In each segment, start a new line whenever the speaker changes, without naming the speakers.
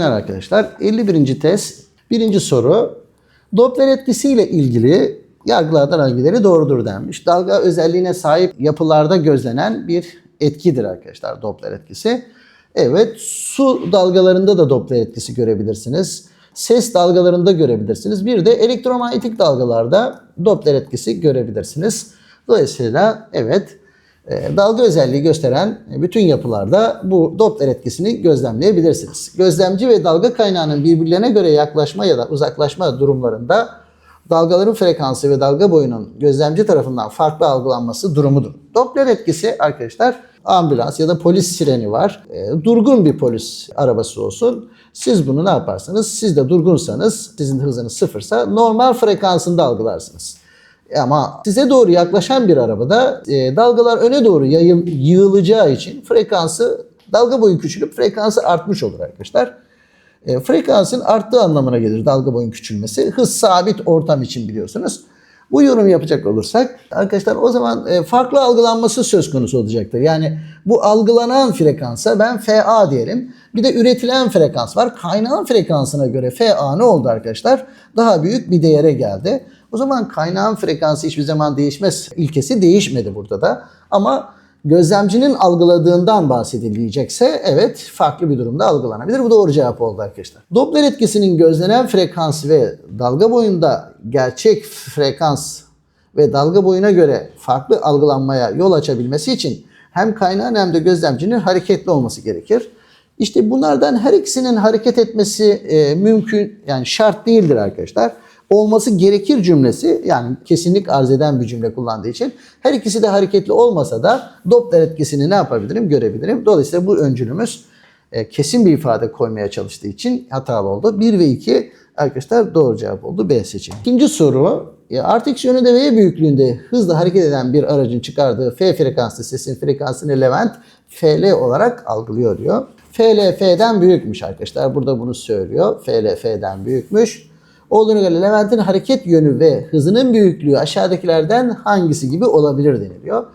Günler arkadaşlar. 51. test. Birinci soru. Doppler etkisiyle ilgili yargılardan hangileri doğrudur denmiş. Dalga özelliğine sahip yapılarda gözlenen bir etkidir arkadaşlar Doppler etkisi. Evet, su dalgalarında da Doppler etkisi görebilirsiniz. Ses dalgalarında görebilirsiniz. Bir de elektromanyetik dalgalarda Doppler etkisi görebilirsiniz. Dolayısıyla evet dalga özelliği gösteren bütün yapılarda bu Doppler etkisini gözlemleyebilirsiniz. Gözlemci ve dalga kaynağının birbirlerine göre yaklaşma ya da uzaklaşma durumlarında dalgaların frekansı ve dalga boyunun gözlemci tarafından farklı algılanması durumudur. Doppler etkisi arkadaşlar ambulans ya da polis sireni var. E, durgun bir polis arabası olsun. Siz bunu ne yaparsınız? Siz de durgunsanız, sizin hızınız sıfırsa normal frekansında algılarsınız. Ama size doğru yaklaşan bir arabada e, dalgalar öne doğru yayıl, yığılacağı için frekansı dalga boyu küçülüp frekansı artmış olur arkadaşlar. E, frekansın arttığı anlamına gelir dalga boyun küçülmesi. Hız sabit ortam için biliyorsunuz. Bu yorum yapacak olursak arkadaşlar o zaman e, farklı algılanması söz konusu olacaktır. Yani bu algılanan frekansa ben FA diyelim. Bir de üretilen frekans var. Kaynağın frekansına göre FA ne oldu arkadaşlar? Daha büyük bir değere geldi. O zaman kaynağın frekansı hiçbir zaman değişmez. İlkesi değişmedi burada da. Ama gözlemcinin algıladığından bahsedilecekse evet farklı bir durumda algılanabilir. Bu doğru cevap oldu arkadaşlar. Doppler etkisinin gözlenen frekans ve dalga boyunda gerçek frekans ve dalga boyuna göre farklı algılanmaya yol açabilmesi için hem kaynağın hem de gözlemcinin hareketli olması gerekir. İşte bunlardan her ikisinin hareket etmesi e, mümkün yani şart değildir arkadaşlar olması gerekir cümlesi yani kesinlik arz eden bir cümle kullandığı için her ikisi de hareketli olmasa da Doppler etkisini ne yapabilirim görebilirim. Dolayısıyla bu öncülümüz e, kesin bir ifade koymaya çalıştığı için hatalı oldu. 1 ve 2 arkadaşlar doğru cevap oldu B seçeneği. İkinci soru e, artı x yönünde V büyüklüğünde hızla hareket eden bir aracın çıkardığı F frekanslı sesin frekansını Levent FL olarak algılıyor diyor. FL F'den büyükmüş arkadaşlar. Burada bunu söylüyor. FL F'den büyükmüş. Olduğuna göre Levent'in hareket yönü ve hızının büyüklüğü aşağıdakilerden hangisi gibi olabilir deniliyor.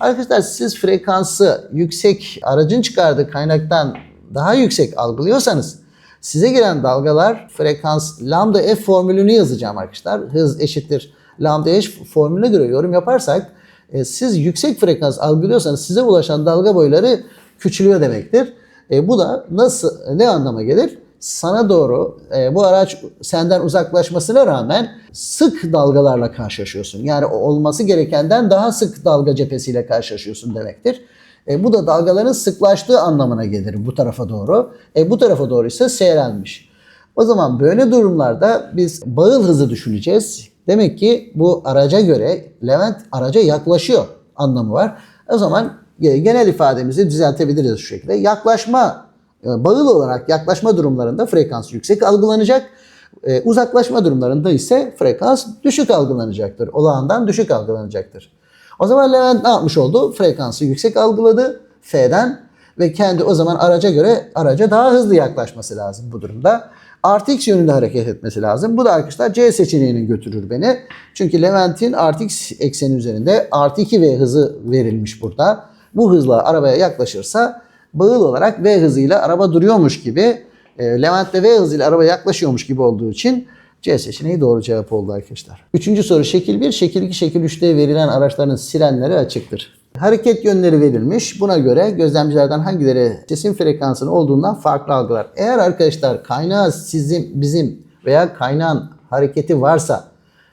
Arkadaşlar siz frekansı yüksek aracın çıkardığı kaynaktan daha yüksek algılıyorsanız size gelen dalgalar frekans lambda f formülünü yazacağım arkadaşlar. Hız eşittir lambda h formülüne göre yorum yaparsak e, siz yüksek frekans algılıyorsanız size ulaşan dalga boyları küçülüyor demektir. E, bu da nasıl ne anlama gelir? Sana doğru e, bu araç senden uzaklaşmasına rağmen sık dalgalarla karşılaşıyorsun. Yani olması gerekenden daha sık dalga cephesiyle karşılaşıyorsun demektir. E, bu da dalgaların sıklaştığı anlamına gelir bu tarafa doğru. E, bu tarafa doğru ise seyrelmiş. O zaman böyle durumlarda biz bağıl hızı düşüneceğiz. Demek ki bu araca göre Levent araca yaklaşıyor anlamı var. O zaman genel ifademizi düzeltebiliriz şu şekilde. Yaklaşma e, bağıl olarak yaklaşma durumlarında frekans yüksek algılanacak. E, uzaklaşma durumlarında ise frekans düşük algılanacaktır. Olağandan düşük algılanacaktır. O zaman Levent ne yapmış oldu? Frekansı yüksek algıladı F'den ve kendi o zaman araca göre araca daha hızlı yaklaşması lazım bu durumda. Artı x yönünde hareket etmesi lazım. Bu da arkadaşlar C seçeneğini götürür beni. Çünkü Levent'in artı x ekseni üzerinde artı 2 v hızı verilmiş burada. Bu hızla arabaya yaklaşırsa bağıl olarak V hızıyla araba duruyormuş gibi e, Levent de V hızıyla araba yaklaşıyormuş gibi olduğu için C seçeneği doğru cevap oldu arkadaşlar. Üçüncü soru şekil 1, şekil 2, şekil 3'te verilen araçların sirenleri açıktır. Hareket yönleri verilmiş. Buna göre gözlemcilerden hangileri sesin frekansının olduğundan farklı algılar. Eğer arkadaşlar kaynağı sizin, bizim veya kaynağın hareketi varsa,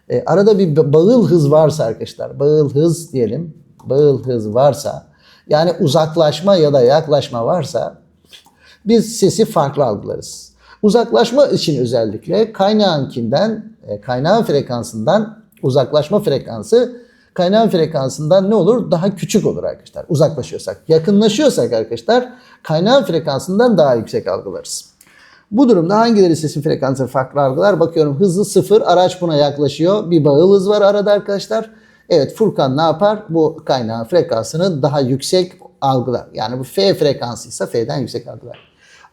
e, arada bir bağıl hız varsa arkadaşlar, bağıl hız diyelim, bağıl hız varsa yani uzaklaşma ya da yaklaşma varsa biz sesi farklı algılarız. Uzaklaşma için özellikle kaynağınkinden, e, kaynağın frekansından uzaklaşma frekansı kaynağın frekansından ne olur? Daha küçük olur arkadaşlar. Uzaklaşıyorsak. Yakınlaşıyorsak arkadaşlar kaynağın frekansından daha yüksek algılarız. Bu durumda hangileri sesin frekansını farklı algılar? Bakıyorum hızlı sıfır. Araç buna yaklaşıyor. Bir bağıl hız var arada arkadaşlar. Evet Furkan ne yapar? Bu kaynağın frekansını daha yüksek algılar. Yani bu F frekansıysa F'den yüksek algılar.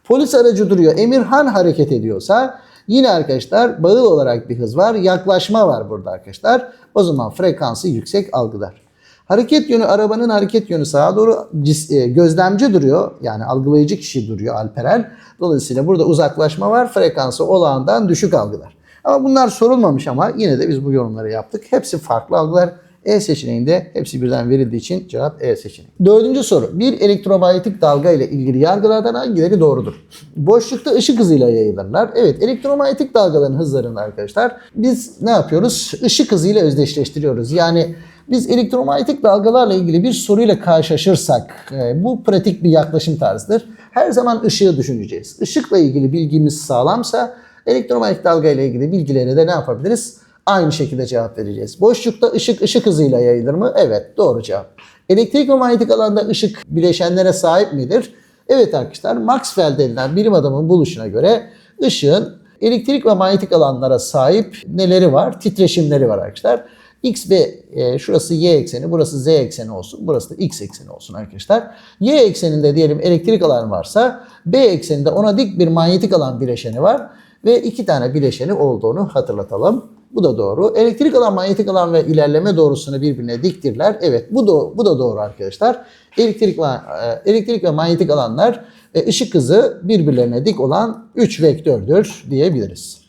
Polis aracı duruyor. Emirhan hareket ediyorsa yine arkadaşlar bağıl olarak bir hız var. Yaklaşma var burada arkadaşlar. O zaman frekansı yüksek algılar. Hareket yönü arabanın hareket yönü sağa doğru e, gözlemci duruyor. Yani algılayıcı kişi duruyor Alperen. Dolayısıyla burada uzaklaşma var. Frekansı olağandan düşük algılar. Ama bunlar sorulmamış ama yine de biz bu yorumları yaptık. Hepsi farklı algılar. E seçeneğinde hepsi birden verildiği için cevap E seçeneği. Dördüncü soru. Bir elektromanyetik dalga ile ilgili yargılardan hangileri doğrudur? Boşlukta ışık hızıyla yayılırlar. Evet elektromanyetik dalgaların hızlarını arkadaşlar biz ne yapıyoruz? Işık hızıyla özdeşleştiriyoruz. Yani biz elektromanyetik dalgalarla ilgili bir soruyla karşılaşırsak e, bu pratik bir yaklaşım tarzıdır. Her zaman ışığı düşüneceğiz. Işıkla ilgili bilgimiz sağlamsa elektromanyetik dalga ile ilgili bilgilere de ne yapabiliriz? Aynı şekilde cevap vereceğiz. Boşlukta ışık ışık hızıyla yayılır mı? Evet doğru cevap. Elektrik ve manyetik alanda ışık bileşenlere sahip midir? Evet arkadaşlar Maxwell denilen bilim adamının buluşuna göre ışığın elektrik ve manyetik alanlara sahip neleri var? Titreşimleri var arkadaşlar. X ve e, şurası Y ekseni, burası Z ekseni olsun, burası da X ekseni olsun arkadaşlar. Y ekseninde diyelim elektrik alan varsa B ekseninde ona dik bir manyetik alan bileşeni var ve iki tane bileşeni olduğunu hatırlatalım. Bu da doğru. Elektrik alan, manyetik alan ve ilerleme doğrusunu birbirine diktirler. Evet bu da, bu da doğru arkadaşlar. Elektrik e, elektrik ve manyetik alanlar e, ışık hızı birbirlerine dik olan 3 vektördür diyebiliriz.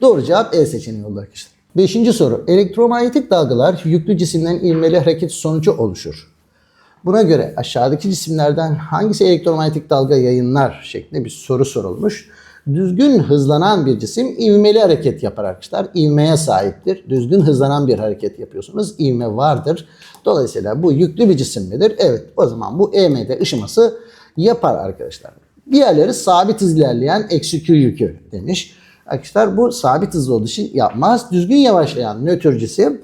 Doğru cevap E seçeneği oldu arkadaşlar. Beşinci soru. Elektromanyetik dalgalar yüklü cisimlerin ivmeli hareket sonucu oluşur. Buna göre aşağıdaki cisimlerden hangisi elektromanyetik dalga yayınlar şeklinde bir soru sorulmuş. Düzgün hızlanan bir cisim ivmeli hareket yapar arkadaşlar. İvmeye sahiptir. Düzgün hızlanan bir hareket yapıyorsunuz. İvme vardır. Dolayısıyla bu yüklü bir cisim midir? Evet. O zaman bu EM'de ışıması yapar arkadaşlar. Diğerleri sabit hız ilerleyen eksi Q yükü demiş. Arkadaşlar bu sabit hızlı olduğu için yapmaz. Düzgün yavaşlayan nötr cisim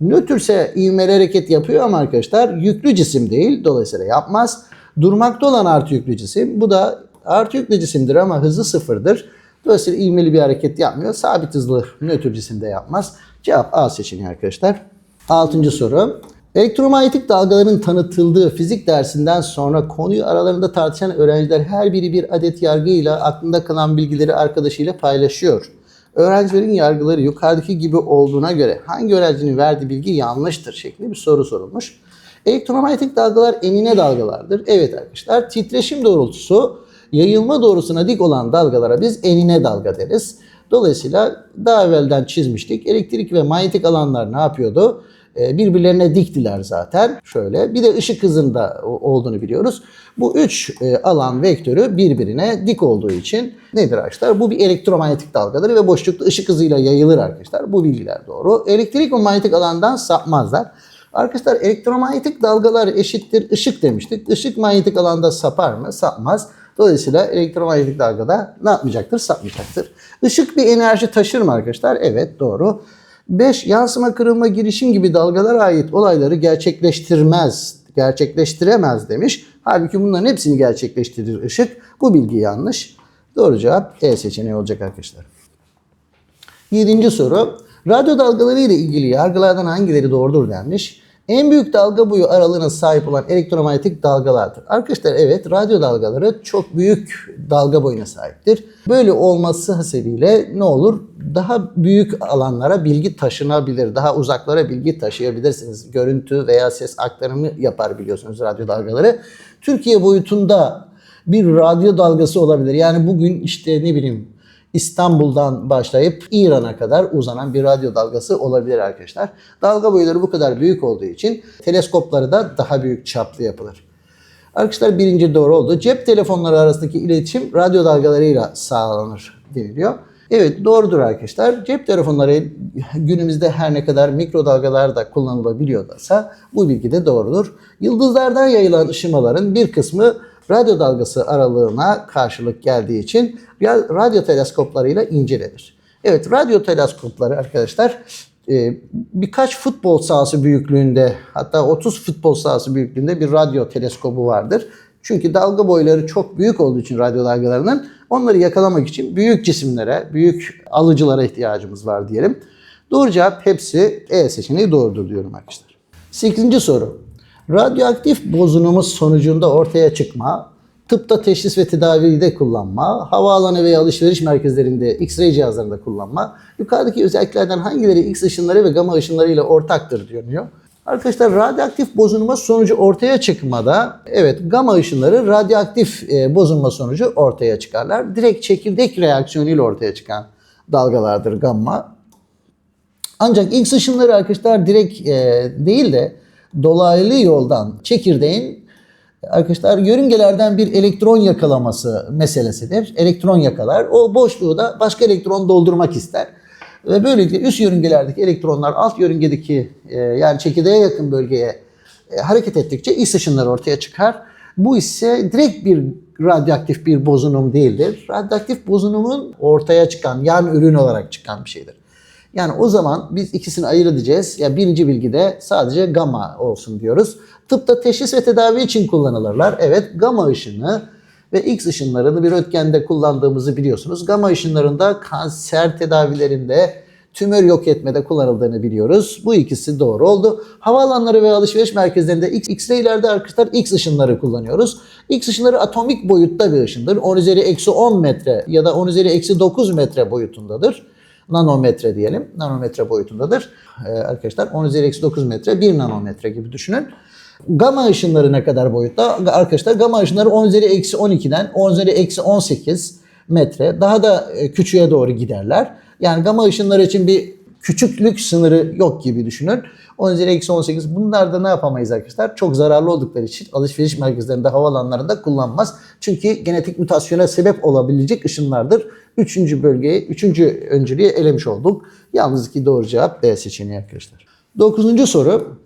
Nötrse ivmeli hareket yapıyor ama arkadaşlar yüklü cisim değil. Dolayısıyla yapmaz. Durmakta olan artı yüklü cisim. Bu da artı yüklü cisimdir ama hızı sıfırdır. Dolayısıyla ivmeli bir hareket yapmıyor. Sabit hızlı nötr cisimde yapmaz. Cevap A seçeneği arkadaşlar. Altıncı soru. Elektromanyetik dalgaların tanıtıldığı fizik dersinden sonra konuyu aralarında tartışan öğrenciler her biri bir adet yargıyla aklında kalan bilgileri arkadaşıyla paylaşıyor. Öğrencilerin yargıları yukarıdaki gibi olduğuna göre hangi öğrencinin verdiği bilgi yanlıştır şeklinde bir soru sorulmuş. Elektromanyetik dalgalar enine dalgalardır. Evet arkadaşlar titreşim doğrultusu yayılma doğrusuna dik olan dalgalara biz enine dalga deriz. Dolayısıyla daha evvelden çizmiştik. Elektrik ve manyetik alanlar ne yapıyordu? Ee, Birbirlerine diktiler zaten. Şöyle. Bir de ışık hızında olduğunu biliyoruz. Bu üç e, alan vektörü birbirine dik olduğu için nedir arkadaşlar? Bu bir elektromanyetik dalgadır ve boşlukta ışık hızıyla yayılır arkadaşlar. Bu bilgiler doğru. Elektrik ve manyetik alandan sapmazlar. Arkadaşlar elektromanyetik dalgalar eşittir ışık demiştik. Işık manyetik alanda sapar mı? Sapmaz. Dolayısıyla elektromanyetik dalgada ne yapmayacaktır? Sapmayacaktır. Işık bir enerji taşır mı arkadaşlar? Evet doğru. 5. Yansıma, kırılma, girişim gibi dalgalara ait olayları gerçekleştirmez, gerçekleştiremez demiş. Halbuki bunların hepsini gerçekleştirir ışık. Bu bilgi yanlış. Doğru cevap E seçeneği olacak arkadaşlar. Yedinci soru. Radyo dalgaları ile ilgili yargılardan hangileri doğrudur denmiş. En büyük dalga boyu aralığına sahip olan elektromanyetik dalgalardır. Arkadaşlar evet radyo dalgaları çok büyük dalga boyuna sahiptir. Böyle olması hasebiyle ne olur? Daha büyük alanlara bilgi taşınabilir. Daha uzaklara bilgi taşıyabilirsiniz. Görüntü veya ses aktarımı yapar biliyorsunuz radyo dalgaları. Türkiye boyutunda bir radyo dalgası olabilir. Yani bugün işte ne bileyim İstanbul'dan başlayıp İran'a kadar uzanan bir radyo dalgası olabilir arkadaşlar. Dalga boyları bu kadar büyük olduğu için teleskopları da daha büyük çaplı yapılır. Arkadaşlar birinci doğru oldu. Cep telefonları arasındaki iletişim radyo dalgalarıyla sağlanır deniliyor. Evet doğrudur arkadaşlar. Cep telefonları günümüzde her ne kadar mikrodalgalar da kullanılabiliyorsa bu bilgi de doğrudur. Yıldızlardan yayılan ışımaların bir kısmı radyo dalgası aralığına karşılık geldiği için radyo teleskoplarıyla incelenir. Evet radyo teleskopları arkadaşlar e, birkaç futbol sahası büyüklüğünde hatta 30 futbol sahası büyüklüğünde bir radyo teleskobu vardır. Çünkü dalga boyları çok büyük olduğu için radyo dalgalarının onları yakalamak için büyük cisimlere, büyük alıcılara ihtiyacımız var diyelim. Doğru cevap hepsi E seçeneği doğrudur diyorum arkadaşlar. 8. soru. Radyoaktif bozunumuz sonucunda ortaya çıkma, tıpta teşhis ve tedavide kullanma, havaalanı veya alışveriş merkezlerinde X-ray cihazlarında kullanma, yukarıdaki özelliklerden hangileri X ışınları ve gamma ışınları ile ortaktır diyor. Arkadaşlar radyoaktif bozulma sonucu ortaya çıkmada evet gamma ışınları radyoaktif e, bozulma sonucu ortaya çıkarlar. Direkt çekirdek reaksiyonuyla ortaya çıkan dalgalardır gamma. Ancak X ışınları arkadaşlar direkt e, değil de dolaylı yoldan çekirdeğin arkadaşlar yörüngelerden bir elektron yakalaması meselesidir. Elektron yakalar. O boşluğu da başka elektron doldurmak ister. Ve böylelikle üst yörüngelerdeki elektronlar alt yörüngedeki e, yani çekirdeğe yakın bölgeye e, hareket ettikçe X ışınları ortaya çıkar. Bu ise direkt bir radyoaktif bir bozunum değildir. Radyoaktif bozunumun ortaya çıkan, yan ürün olarak çıkan bir şeydir. Yani o zaman biz ikisini ayırt edeceğiz. Ya birinci bilgide sadece gamma olsun diyoruz. Tıpta teşhis ve tedavi için kullanılırlar. Evet gamma ışını ve X ışınlarını bir röntgende kullandığımızı biliyorsunuz. Gamma ışınlarında kanser tedavilerinde, tümör yok etmede kullanıldığını biliyoruz. Bu ikisi doğru oldu. Havaalanları ve alışveriş merkezlerinde X- X-raylerde arkadaşlar X ışınları kullanıyoruz. X ışınları atomik boyutta bir ışındır. 10 üzeri eksi 10 metre ya da 10 üzeri eksi 9 metre boyutundadır nanometre diyelim. Nanometre boyutundadır. Ee, arkadaşlar 10 üzeri eksi 9 metre 1 nanometre gibi düşünün. Gamma ışınları ne kadar boyutta? Arkadaşlar gamma ışınları 10 üzeri eksi 12'den 10 üzeri eksi 18 metre daha da e, küçüğe doğru giderler. Yani gamma ışınları için bir küçüklük sınırı yok gibi düşünün. 10 üzeri eksi 18 bunlar da ne yapamayız arkadaşlar? Çok zararlı oldukları için alışveriş merkezlerinde, havaalanlarında kullanmaz. Çünkü genetik mutasyona sebep olabilecek ışınlardır. Üçüncü bölgeyi, üçüncü önceliği elemiş olduk. Yalnız ki doğru cevap B seçeneği arkadaşlar. Dokuzuncu soru.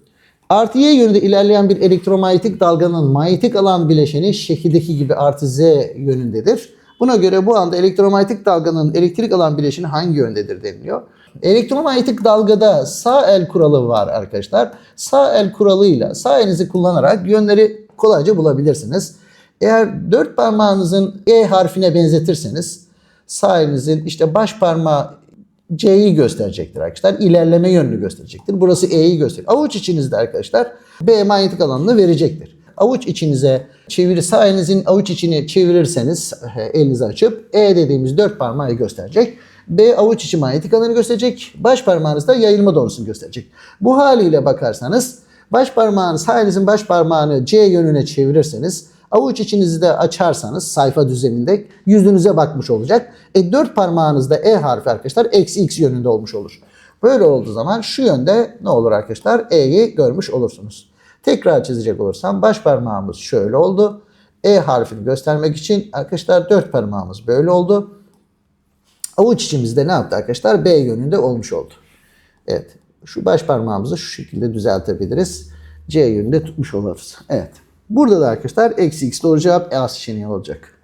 Artı Y yönünde ilerleyen bir elektromanyetik dalganın manyetik alan bileşeni şekildeki gibi artı Z yönündedir. Buna göre bu anda elektromanyetik dalganın elektrik alan bileşeni hangi yöndedir deniliyor. Elektromanyetik dalgada sağ el kuralı var arkadaşlar. Sağ el kuralıyla sağ elinizi kullanarak yönleri kolayca bulabilirsiniz. Eğer dört parmağınızın E harfine benzetirseniz sağ elinizin işte baş parmağı C'yi gösterecektir arkadaşlar. İlerleme yönünü gösterecektir. Burası E'yi gösterir. Avuç içinizde arkadaşlar B manyetik alanını verecektir. Avuç içinize çevir sağ elinizin avuç içini çevirirseniz e, elinizi açıp E dediğimiz dört parmağı gösterecek. B avuç içi manyetik alanı gösterecek. Baş parmağınız da yayılma doğrusunu gösterecek. Bu haliyle bakarsanız baş parmağınız sağ elinizin baş parmağını C yönüne çevirirseniz avuç içinizi de açarsanız sayfa düzeninde yüzünüze bakmış olacak. E dört parmağınızda E harfi arkadaşlar eksi x yönünde olmuş olur. Böyle olduğu zaman şu yönde ne olur arkadaşlar? E'yi görmüş olursunuz. Tekrar çizecek olursam baş parmağımız şöyle oldu. E harfini göstermek için arkadaşlar dört parmağımız böyle oldu. Avuç içimizde ne yaptı arkadaşlar? B yönünde olmuş oldu. Evet. Şu baş parmağımızı şu şekilde düzeltebiliriz. C yönünde tutmuş oluruz. Evet. Burada da arkadaşlar eksi x doğru cevap E seçeneği olacak.